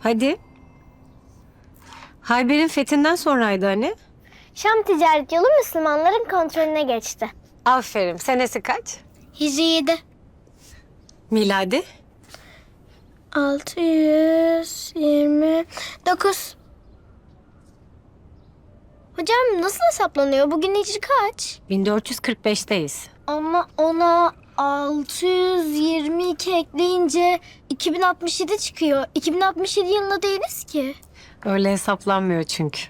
Hadi. Hayber'in fethinden sonraydı hani. Şam ticaret yolu Müslümanların kontrolüne geçti. Aferin. Senesi kaç? Hicri 7. Miladi? 629. Hocam nasıl hesaplanıyor? Bugün hicri kaç? 1445'teyiz. Ama ona 622 ekleyince 2067 çıkıyor. 2067 yılında değiliz ki. Öyle hesaplanmıyor çünkü.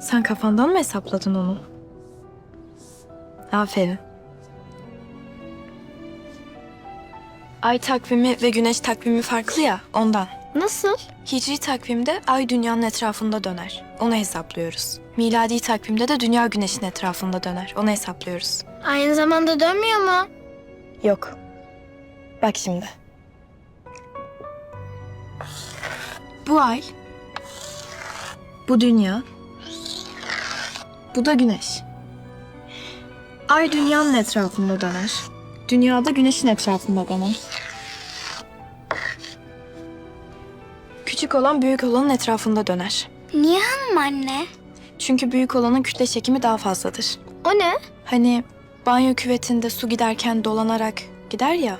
Sen kafandan mı hesapladın onu? Aferin. Ay takvimi ve güneş takvimi farklı ya ondan. Nasıl? Hicri takvimde ay dünyanın etrafında döner. Onu hesaplıyoruz. Miladi takvimde de dünya güneşin etrafında döner. Onu hesaplıyoruz. Aynı zamanda dönmüyor mu? Yok. Bak şimdi. Bu ay. Bu dünya. Bu da güneş. Ay dünyanın etrafında döner. Dünya da güneşin etrafında döner. Küçük olan büyük olanın etrafında döner. Niye hanım anne? Çünkü büyük olanın kütle çekimi daha fazladır. O ne? Hani banyo küvetinde su giderken dolanarak gider ya.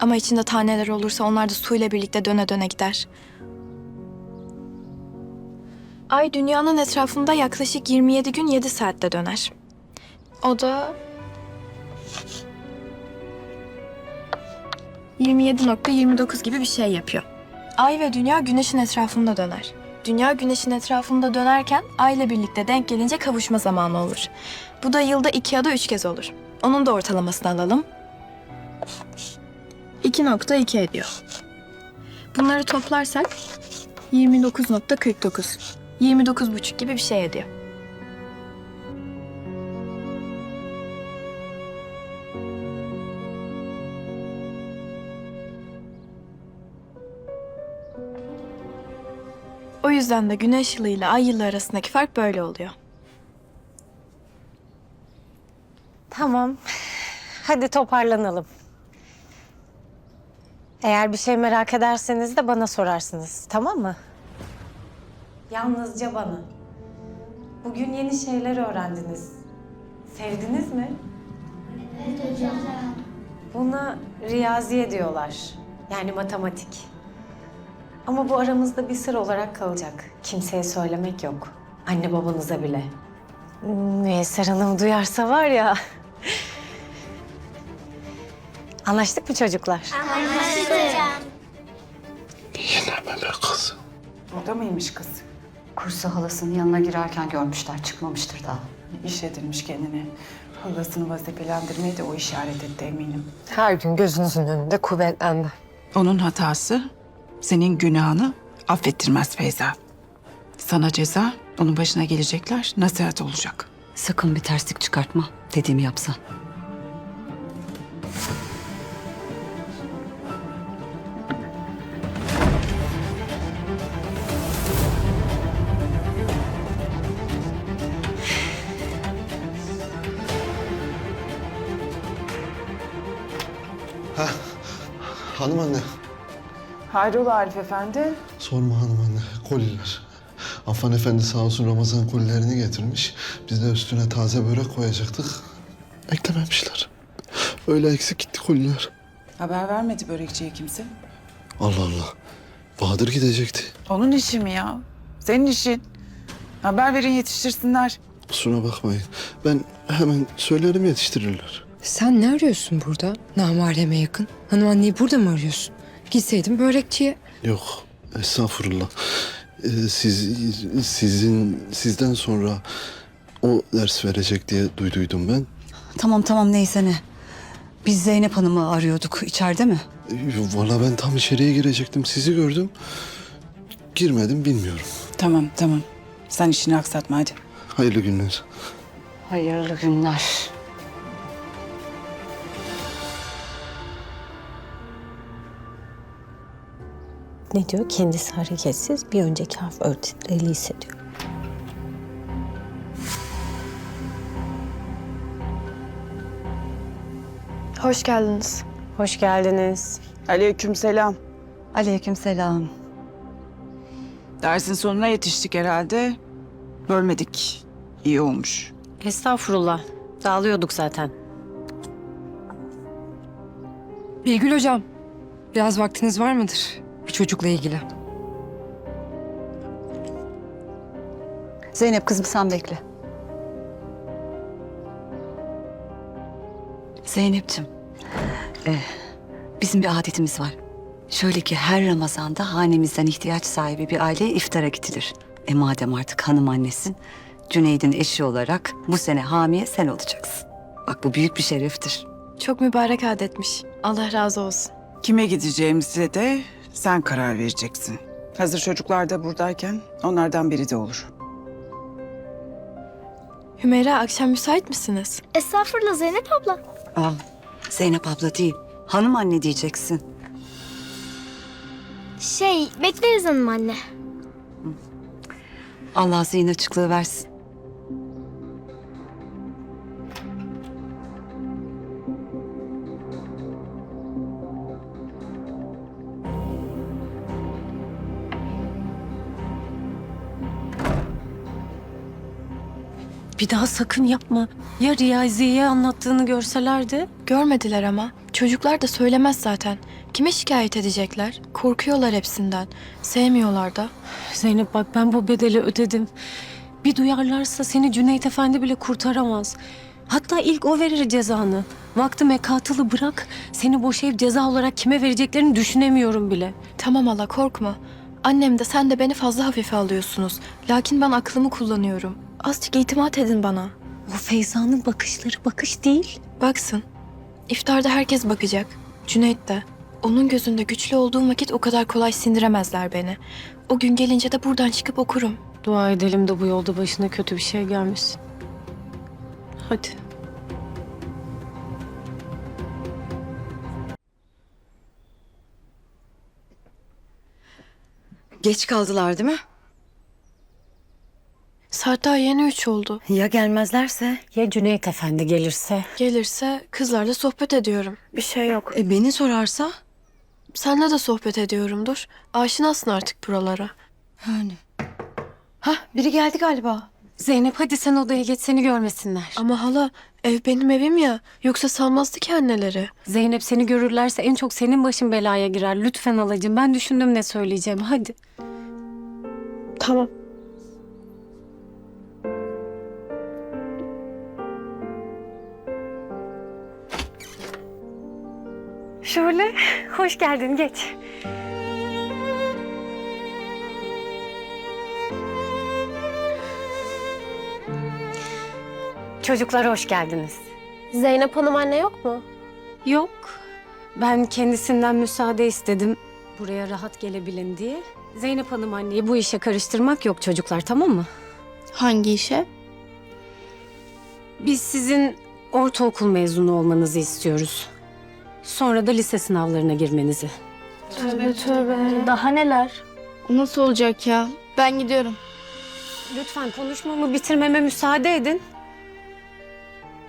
Ama içinde taneler olursa onlar da suyla birlikte döne döne gider. Ay dünyanın etrafında yaklaşık 27 gün 7 saatte döner. O da 27.29 gibi bir şey yapıyor. Ay ve dünya güneşin etrafında döner. Dünya güneşin etrafında dönerken ay ile birlikte denk gelince kavuşma zamanı olur. Bu da yılda iki ya da üç kez olur. Onun da ortalamasını alalım. 2.2 ediyor. Bunları toplarsak 29.49. 29,5 gibi bir şey ediyor. Yüzden de güneş yılı ile ay yılı arasındaki fark böyle oluyor. Tamam. Hadi toparlanalım. Eğer bir şey merak ederseniz de bana sorarsınız. Tamam mı? Yalnızca bana. Bugün yeni şeyler öğrendiniz. Sevdiniz mi? Evet hocam. Buna riyaziye diyorlar. Yani matematik. Ama bu aramızda bir sır olarak kalacak. Kimseye söylemek yok. Anne babanıza bile. Müyesser Hanım duyarsa var ya. Anlaştık mı çocuklar? Yine melek kız. Burada mıymış kız? Kursa halasının yanına girerken görmüşler. Çıkmamıştır daha. İş edilmiş kendine. Halasını vazifelendirmeyi de o işaret etti eminim. Her gün gözünüzün önünde kuvvetlendi. Onun hatası senin günahını affettirmez Feyza. Sana ceza onun başına gelecekler nasihat olacak. Sakın bir terslik çıkartma. Dediğimi yapsan. Hanım anne. Hayrola Arif Efendi? Sorma hanım anne. Koliler. Affan Efendi sağ olsun Ramazan kolilerini getirmiş. Biz de üstüne taze börek koyacaktık. Eklememişler. Öyle eksik gitti koliler. Haber vermedi börekçiye kimse. Allah Allah. Bahadır gidecekti. Onun işi mi ya? Senin işin. Haber verin yetiştirsinler. Kusura bakmayın. Ben hemen söylerim yetiştirirler. Sen ne arıyorsun burada? Namareme yakın. Hanım anneyi burada mı arıyorsun? Gitseydin börekçiye. Yok. Estağfurullah. Ee, siz, sizin, sizden sonra o ders verecek diye duyduydum ben. Tamam tamam neyse ne. Biz Zeynep Hanım'ı arıyorduk. İçeride mi? Ee, Valla ben tam içeriye girecektim. Sizi gördüm. Girmedim bilmiyorum. Tamam tamam. Sen işini aksatma hadi. Hayırlı günler. Hayırlı günler. Ne diyor? Kendisi hareketsiz, bir önceki harf örtülü hissediyor. Hoş geldiniz. Hoş geldiniz. Aleykümselam. Aleykümselam. Dersin sonuna yetiştik herhalde. Bölmedik. İyi olmuş. Estağfurullah. Dağılıyorduk zaten. Bilgül hocam, biraz vaktiniz var mıdır? Çocukla ilgili. Zeynep kızım sen bekle. Zeynep'ciğim. eh, bizim bir adetimiz var. Şöyle ki her Ramazan'da hanemizden ihtiyaç sahibi bir aileye iftara gidilir. E madem artık hanım annesin, Cüneyd'in eşi olarak bu sene hamiye sen olacaksın. Bak bu büyük bir şereftir. Çok mübarek adetmiş. Allah razı olsun. Kime gideceğimize de sen karar vereceksin. Hazır çocuklar da buradayken onlardan biri de olur. Hümeyra akşam müsait misiniz? Estağfurullah Zeynep abla. Aa, Zeynep abla değil, hanım anne diyeceksin. Şey bekleriz hanım anne. Allah zihin açıklığı versin. Bir daha sakın yapma. Ya Riyazi'ye anlattığını görselerdi? Görmediler ama. Çocuklar da söylemez zaten. Kime şikayet edecekler? Korkuyorlar hepsinden. Sevmiyorlar da. Zeynep bak ben bu bedeli ödedim. Bir duyarlarsa seni Cüneyt Efendi bile kurtaramaz. Hatta ilk o verir cezanı. Vakti mekatılı bırak. Seni boşayıp ceza olarak kime vereceklerini düşünemiyorum bile. Tamam hala korkma. Annem de sen de beni fazla hafife alıyorsunuz. Lakin ben aklımı kullanıyorum. Azıcık itimat edin bana. O Feyza'nın bakışları bakış değil. Baksın. İftarda herkes bakacak. Cüneyt de. Onun gözünde güçlü olduğum vakit o kadar kolay sindiremezler beni. O gün gelince de buradan çıkıp okurum. Dua edelim de bu yolda başına kötü bir şey gelmesin. Hadi. Geç kaldılar değil mi? Saat daha yeni üç oldu. Ya gelmezlerse? Ya Cüneyt Efendi gelirse? Gelirse kızlarla sohbet ediyorum. Bir şey yok. E beni sorarsa? Seninle de sohbet ediyorumdur. Aşinasın artık buralara. Yani. Hah biri geldi galiba. Zeynep hadi sen odaya geç seni görmesinler. Ama hala ev benim evim ya. Yoksa salmazdı ki anneleri. Zeynep seni görürlerse en çok senin başın belaya girer. Lütfen alacığım ben düşündüm ne söyleyeceğim hadi. Tamam. Şöyle hoş geldin geç. Çocuklar hoş geldiniz. Zeynep hanım anne yok mu? Yok. Ben kendisinden müsaade istedim. Buraya rahat gelebilin diye. Zeynep Hanım anneyi bu işe karıştırmak yok çocuklar tamam mı? Hangi işe? Biz sizin ortaokul mezunu olmanızı istiyoruz. Sonra da lise sınavlarına girmenizi. Tövbe tövbe. Daha neler? Nasıl olacak ya? Ben gidiyorum. Lütfen konuşmamı bitirmeme müsaade edin.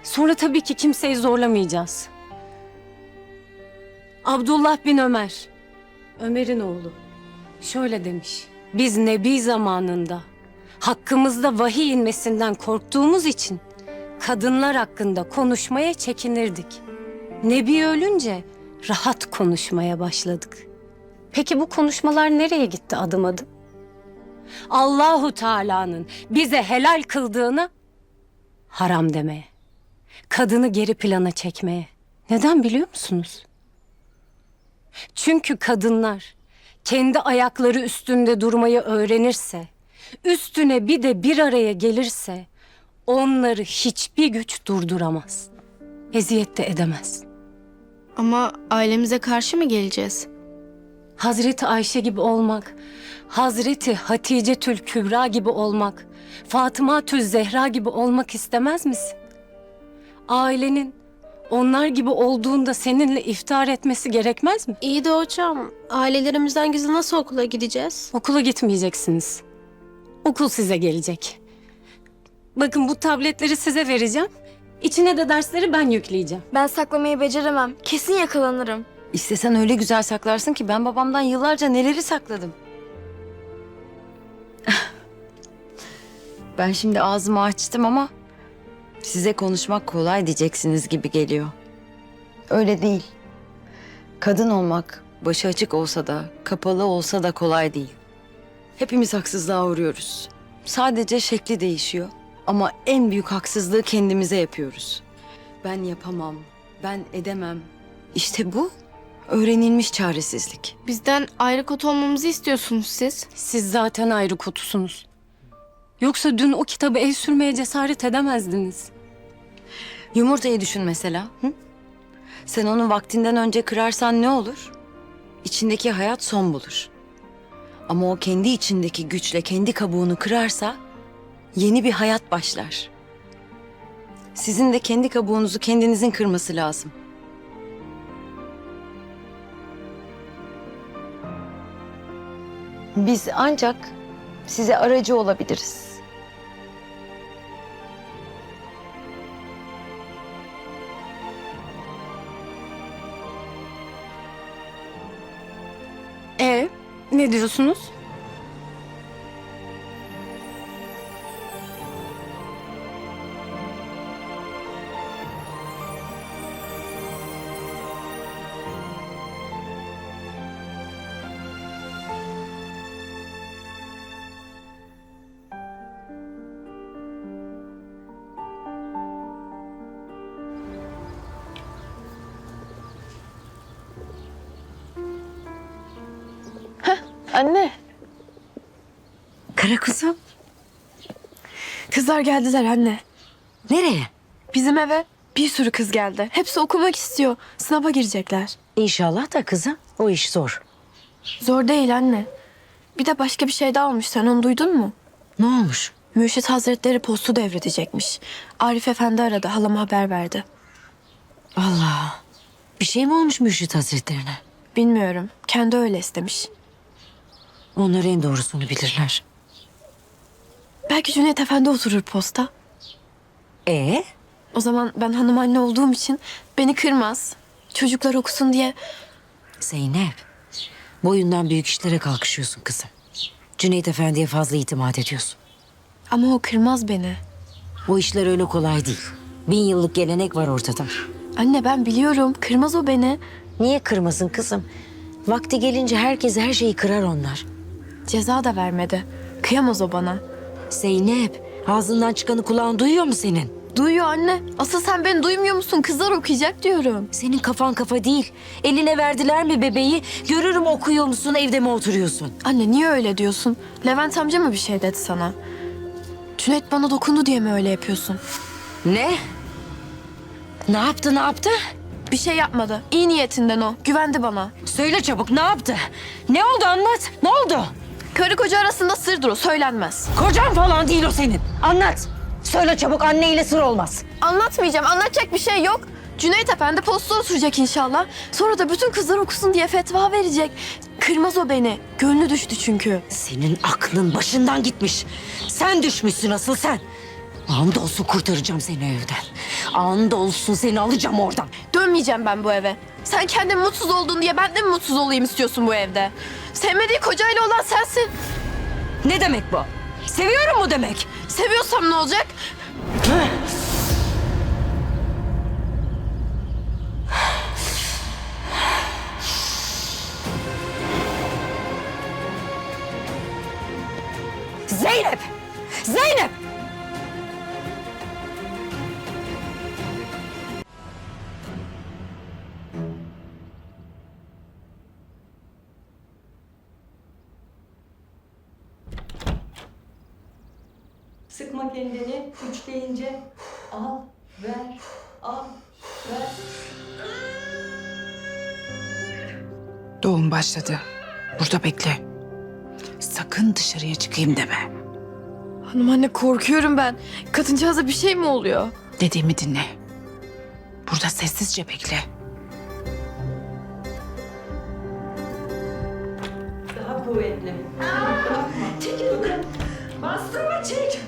Sonra tabii ki kimseyi zorlamayacağız. Abdullah bin Ömer, Ömer'in oğlu. Şöyle demiş. Biz Nebi zamanında hakkımızda vahiy inmesinden korktuğumuz için kadınlar hakkında konuşmaya çekinirdik. Nebi ölünce rahat konuşmaya başladık. Peki bu konuşmalar nereye gitti adım adım? Allahu Teala'nın bize helal kıldığını haram demeye. Kadını geri plana çekmeye. Neden biliyor musunuz? Çünkü kadınlar kendi ayakları üstünde durmayı öğrenirse, üstüne bir de bir araya gelirse onları hiçbir güç durduramaz. Eziyet de edemez. Ama ailemize karşı mı geleceğiz? Hazreti Ayşe gibi olmak, Hazreti Hatice Tül Kübra gibi olmak, Fatıma Tül Zehra gibi olmak istemez misin? Ailenin onlar gibi olduğunda seninle iftar etmesi gerekmez mi? İyi de hocam, ailelerimizden gizli nasıl okula gideceğiz? Okula gitmeyeceksiniz. Okul size gelecek. Bakın bu tabletleri size vereceğim. İçine de dersleri ben yükleyeceğim. Ben saklamayı beceremem. Kesin yakalanırım. İstesen öyle güzel saklarsın ki ben babamdan yıllarca neleri sakladım. ben şimdi ağzımı açtım ama size konuşmak kolay diyeceksiniz gibi geliyor. Öyle değil. Kadın olmak başı açık olsa da kapalı olsa da kolay değil. Hepimiz haksızlığa uğruyoruz. Sadece şekli değişiyor ama en büyük haksızlığı kendimize yapıyoruz. Ben yapamam, ben edemem. İşte bu öğrenilmiş çaresizlik. Bizden ayrı kot olmamızı istiyorsunuz siz. Siz zaten ayrı kutusunuz. Yoksa dün o kitabı el sürmeye cesaret edemezdiniz. Yumurtayı düşün mesela. Hı? Sen onu vaktinden önce kırarsan ne olur? İçindeki hayat son bulur. Ama o kendi içindeki güçle kendi kabuğunu kırarsa yeni bir hayat başlar. Sizin de kendi kabuğunuzu kendinizin kırması lazım. Biz ancak size aracı olabiliriz. E ne diyorsunuz? Anne, Kara kuzum, kızlar geldiler anne. nereye? Bizim eve bir sürü kız geldi. Hepsi okumak istiyor. Sınava girecekler. İnşallah da kızım. O iş zor. Zor değil anne. Bir de başka bir şey daha olmuş. Sen onu duydun mu? Ne olmuş? Mürşit Hazretleri postu devredecekmiş. Arif Efendi aradı. Halama haber verdi. Allah. Bir şey mi olmuş Mürşit Hazretlerine? Bilmiyorum. Kendi öyle istemiş. Onlar en doğrusunu bilirler. Belki Cüneyt Efendi oturur posta. Ee? O zaman ben hanım anne olduğum için beni kırmaz. Çocuklar okusun diye Zeynep. Boyundan büyük işlere kalkışıyorsun kızım. Cüneyt Efendi'ye fazla itimat ediyorsun. ama o kırmaz beni. O işler öyle kolay değil. Bin yıllık gelenek var ortada. Anne ben biliyorum. Kırmaz o beni. Niye kırmasın kızım? Vakti gelince herkes her şeyi kırar onlar. Ceza da vermedi. Kıyamaz o bana. Zeynep, ağzından çıkanı kulağın duyuyor mu senin? Duyuyor anne. Asıl sen beni duymuyor musun? Kızlar okuyacak diyorum. Senin kafan kafa değil. Eline verdiler mi bebeği? Görürüm okuyor musun, evde mi oturuyorsun? Anne niye öyle diyorsun? Levent amca mı bir şey dedi sana? Cüneyt bana dokundu diye mi öyle yapıyorsun? Ne? Ne yaptı, ne yaptı? Bir şey yapmadı. İyi niyetinden o. Güvendi bana. Söyle çabuk, ne yaptı? Ne oldu anlat, ne oldu? Karı koca arasında sırdır o. Söylenmez. Kocan falan değil o senin. Anlat. Söyle çabuk, anneyle sır olmaz. Anlatmayacağım. Anlatacak bir şey yok. Cüneyt Efendi posta oturacak inşallah. Sonra da bütün kızlar okusun diye fetva verecek. Kırmaz o beni. Gönlü düştü çünkü. Senin aklın başından gitmiş. Sen düşmüşsün asıl sen. Andolsun kurtaracağım seni evden. Andolsun seni alacağım oradan. Dönmeyeceğim ben bu eve. Sen kendin mutsuz oldun diye ben de mi mutsuz olayım istiyorsun bu evde? Sevmediği kocayla olan sensin. Ne demek bu? Seviyorum mu demek? Seviyorsam ne olacak? Zeynep! Zeynep! Başladı. Burada bekle. Sakın dışarıya çıkayım deme. Hanım anne korkuyorum ben. Kadıncağıza bir şey mi oluyor? Dediğimi dinle. Burada sessizce bekle. Daha kuvvetli. Çekil yukarı. Bastırma çek.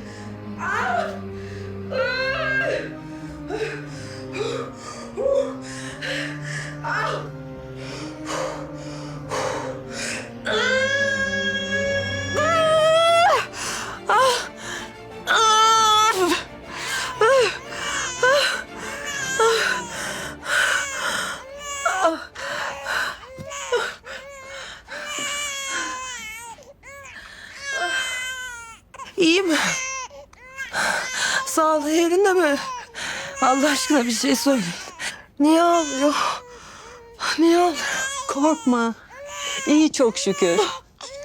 Aşkına bir şey söyleyin. Niye ağlıyor? Niye ağlıyor? Korkma. İyi çok şükür.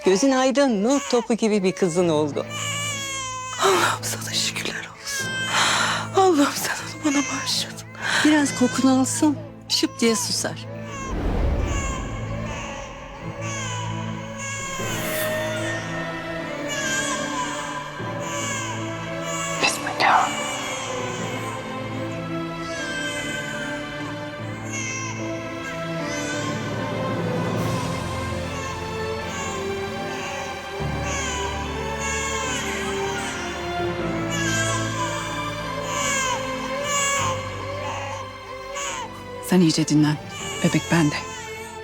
Gözün aydın, nur topu gibi bir kızın oldu. Allah'ım sana şükürler olsun. Allah'ım sen onu bana bağışladın. Biraz kokunu alsın, şıp diye susar. Sen iyice dinlen. Bebek bende.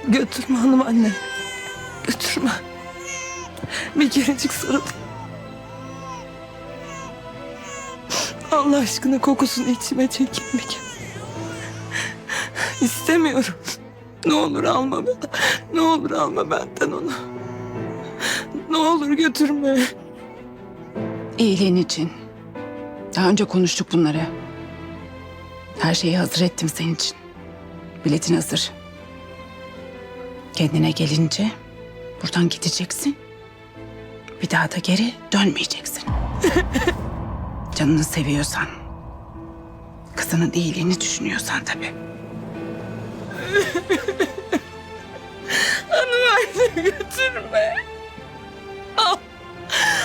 Götürme hanım anne. Götürme. Bir kerecik sarıl. Allah aşkına kokusunu içime çekin bir kere. İstemiyorum. Ne olur alma beni. Ne olur alma benden onu. Ne olur götürme. İyiliğin için. Daha önce konuştuk bunları. Her şeyi hazır ettim senin için. Biletin hazır. Kendine gelince buradan gideceksin. Bir daha da geri dönmeyeceksin. Canını seviyorsan, kızının iyiliğini düşünüyorsan tabii. Hanım götürme.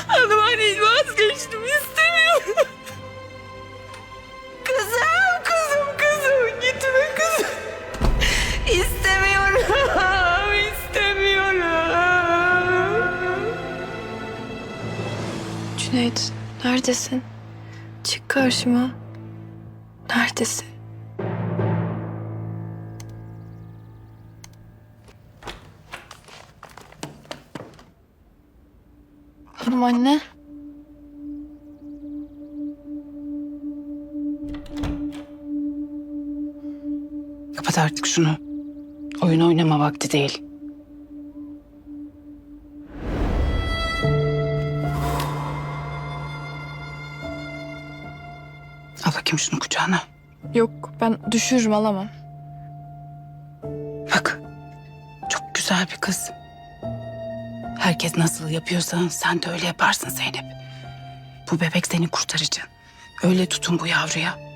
Hanım anne vazgeçtim istemiyorum. Cüneyt, neredesin? Çık karşıma. Neredesin? Hanım anne. Kapat artık şunu. Oyun oynama vakti değil. Al bakayım şunu kucağına. Yok, ben düşürürüm alamam. Bak. Çok güzel bir kız. Herkes nasıl yapıyorsa sen de öyle yaparsın Zeynep. Bu bebek seni kurtaracak. Öyle tutun bu yavruya.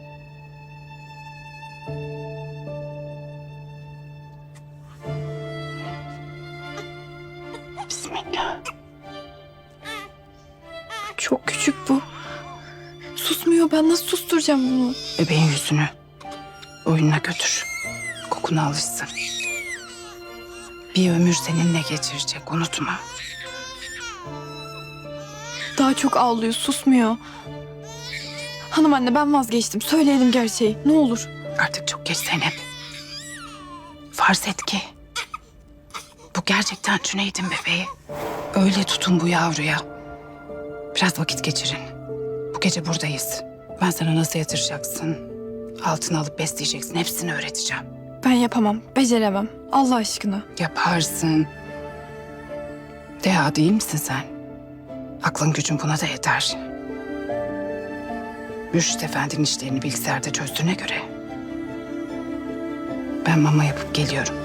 Susturacağım bunu? Bebeğin yüzünü oyununa götür. Kokuna alışsın. Bir ömür seninle geçirecek unutma. Daha çok ağlıyor, susmuyor. Hanım anne ben vazgeçtim. Söyleyelim gerçeği. Ne olur. Artık çok geç Zeynep. Farz et ki bu gerçekten Cüneyt'in bebeği. Öyle tutun bu yavruya. Biraz vakit geçirin. Bu gece buradayız. Ben sana nasıl yatıracaksın, altına alıp besleyeceksin hepsini öğreteceğim. Ben yapamam, beceremem. Allah aşkına. Yaparsın. Deha değil misin sen? Aklın gücün buna da yeter. Mürşit Efendi'nin işlerini bilgisayarda çözdüğüne göre... ...ben mama yapıp geliyorum.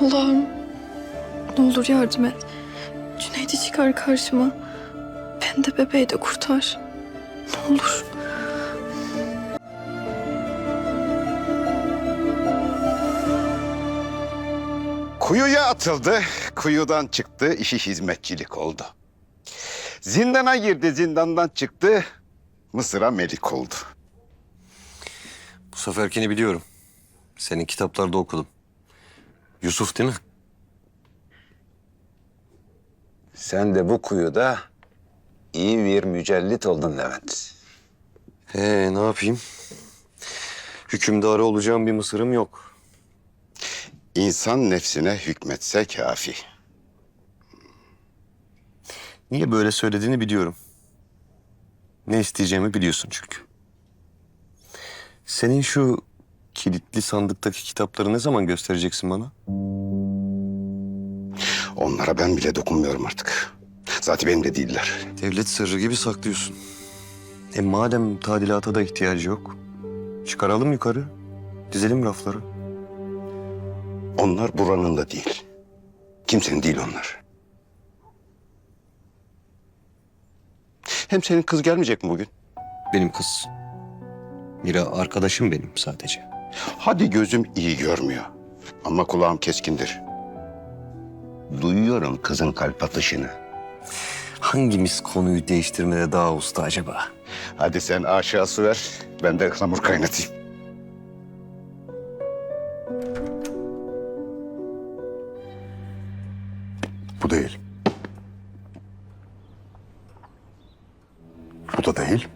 Allah'ım. Ne olur yardım et. Cüneyt'i çıkar karşıma. Ben de bebeği de kurtar. Ne olur. Kuyuya atıldı, kuyudan çıktı, işi hizmetçilik oldu. Zindana girdi, zindandan çıktı, Mısır'a melik oldu. Bu seferkini biliyorum. Senin kitaplarda okudum. Yusuf değil mi? Sen de bu kuyuda iyi bir mücellit oldun Levent. Ee ne yapayım? Hükümdarı olacağım bir Mısır'ım yok. İnsan nefsine hükmetse kafi. Niye böyle söylediğini biliyorum. Ne isteyeceğimi biliyorsun çünkü. Senin şu kilitli sandıktaki kitapları ne zaman göstereceksin bana? Onlara ben bile dokunmuyorum artık. Zaten benim de değiller. Devlet sırrı gibi saklıyorsun. E madem tadilata da ihtiyacı yok. Çıkaralım yukarı. Dizelim rafları. Onlar buranın da değil. Kimsenin değil onlar. Hem senin kız gelmeyecek mi bugün? Benim kız. Mira arkadaşım benim sadece. Hadi gözüm iyi görmüyor. Ama kulağım keskindir. Duyuyorum kızın kalp atışını. Hangimiz konuyu değiştirmede daha usta acaba? Hadi sen aşağı su ver. Ben de hamur kaynatayım. Bu değil. Bu da değil.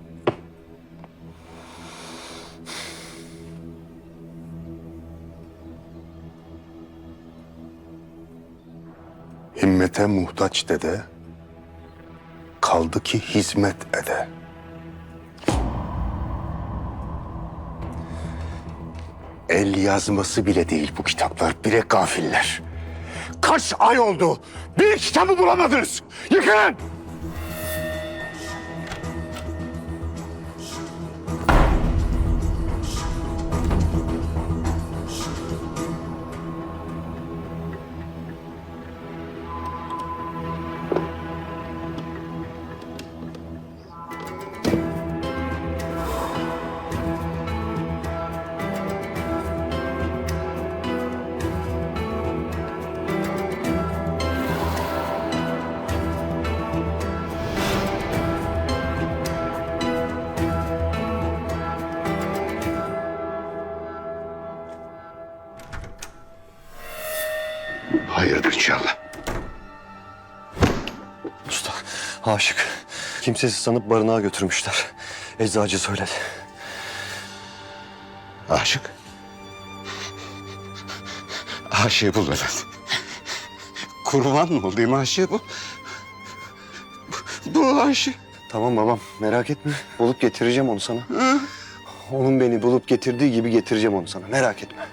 Himmete muhtaç dede, kaldı ki hizmet ede. El yazması bile değil bu kitaplar, bile gafiller. Kaç ay oldu, bir kitabı bulamadınız. Yıkın! Aşık. Kimsesiz sanıp barınağa götürmüşler. Eczacı söyledi. Aşık. Aşığı bul Vedat. Kurban mı olayım aşığı bu? Bu aşık. Tamam babam, merak etme. Bulup getireceğim onu sana. Onun beni bulup getirdiği gibi getireceğim onu sana. Merak etme.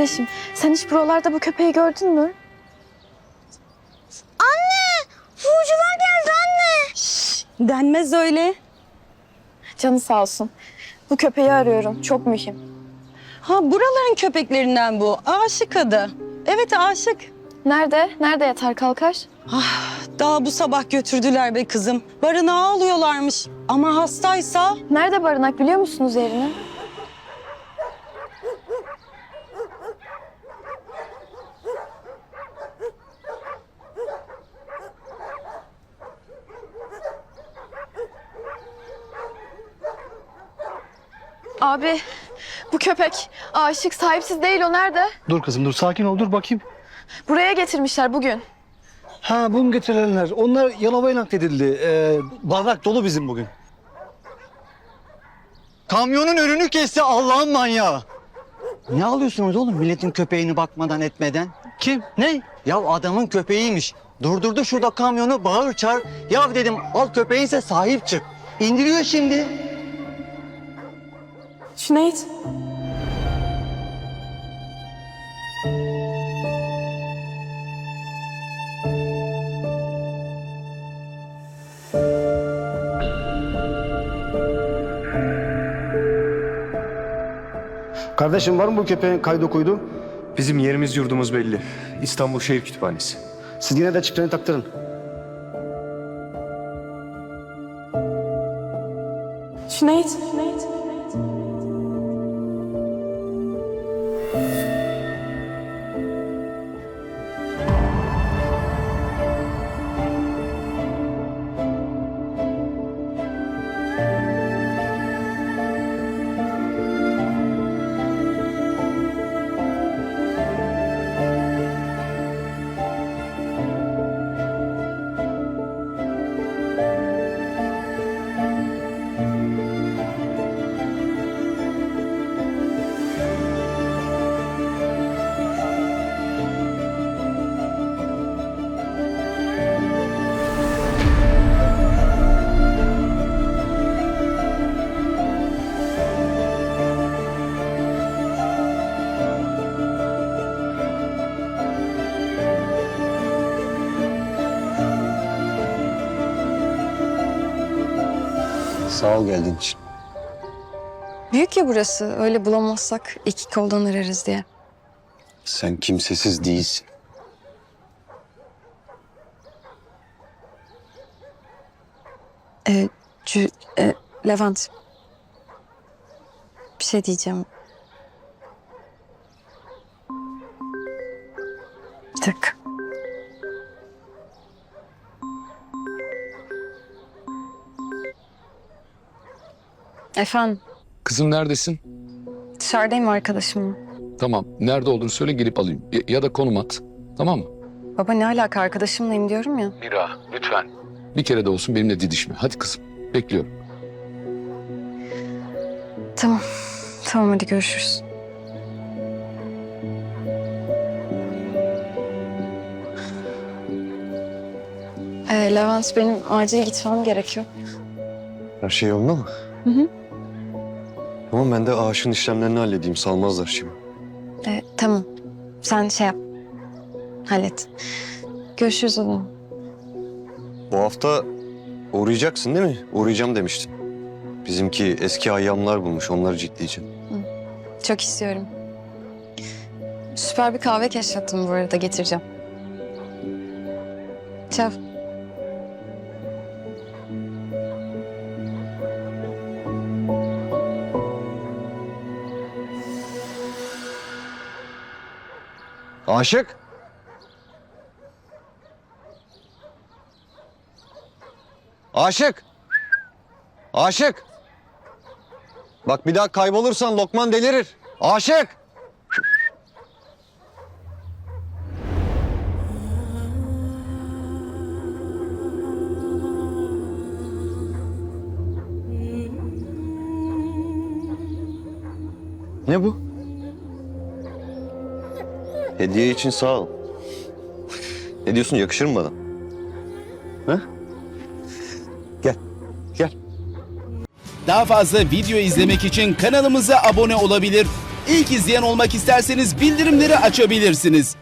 Kardeşim sen hiç buralarda bu köpeği gördün mü? Sucular geldi anne. Denmez öyle. Canı sağ olsun. Bu köpeği arıyorum. Çok mühim. Ha buraların köpeklerinden bu. Aşık adı. Evet aşık. Nerede? Nerede yatar kalkar? Daha bu sabah götürdüler be kızım. Barınağa alıyorlarmış. Ama hastaysa Nerede barınak biliyor musunuz yerini? Abi bu köpek aşık sahipsiz değil o nerede? Dur kızım dur sakin ol dur bakayım. Buraya getirmişler bugün. Ha bugün getirilenler onlar Yalova'ya nakledildi. Ee, bardak dolu bizim bugün. Kamyonun önünü kesti Allah'ın manyağı. Ne alıyorsunuz oğlum milletin köpeğini bakmadan etmeden? Kim? Ne? Ya adamın köpeğiymiş. Durdurdu şurada kamyonu bağır çağır. Ya dedim al köpeğinse sahip çık. İndiriyor şimdi. Cüneyt. Kardeşim var mı bu köpeğin kaydı kuydu? Bizim yerimiz yurdumuz belli. İstanbul Şehir Kütüphanesi. Siz yine de çiftlerini taktırın. Cüneyt. Sağ ol geldiğin için. Büyük ya burası. Öyle bulamazsak iki koldan ararız diye. Sen kimsesiz değilsin. Ee, Cü- e, Levent. Bir şey diyeceğim. Bir dakika. Efendim, Kızım neredesin? dışarıdayım arkadaşımla. Tamam. Nerede olduğunu söyle gelip alayım. Ya, ya da konum at. Tamam mı? Baba ne alaka arkadaşımlayım diyorum ya. Mira lütfen. Bir kere de olsun benimle didişme. Hadi kızım. Bekliyorum. Tamam. Tamam hadi görüşürüz. Ee, Levent benim acil gitmem gerekiyor. Her şey yolunda mı? Hı hı. Tamam ben de ağaçın işlemlerini halledeyim. Salmazlar şimdi. Ee, tamam. Sen şey yap. Hallet. Görüşürüz o zaman. Bu hafta uğrayacaksın değil mi? Uğrayacağım demiştin. Bizimki eski ayyamlar bulmuş. Onları ciddiyeceğim. Çok istiyorum. Süper bir kahve keşfettim bu arada getireceğim. Çav. Aşık. Aşık. Aşık. Bak bir daha kaybolursan Lokman delirir. Aşık. Ne bu? Hediye için sağ ol. Ne diyorsun yakışır mı bana? Ha? Gel. Gel. Daha fazla video izlemek için kanalımıza abone olabilir. İlk izleyen olmak isterseniz bildirimleri açabilirsiniz.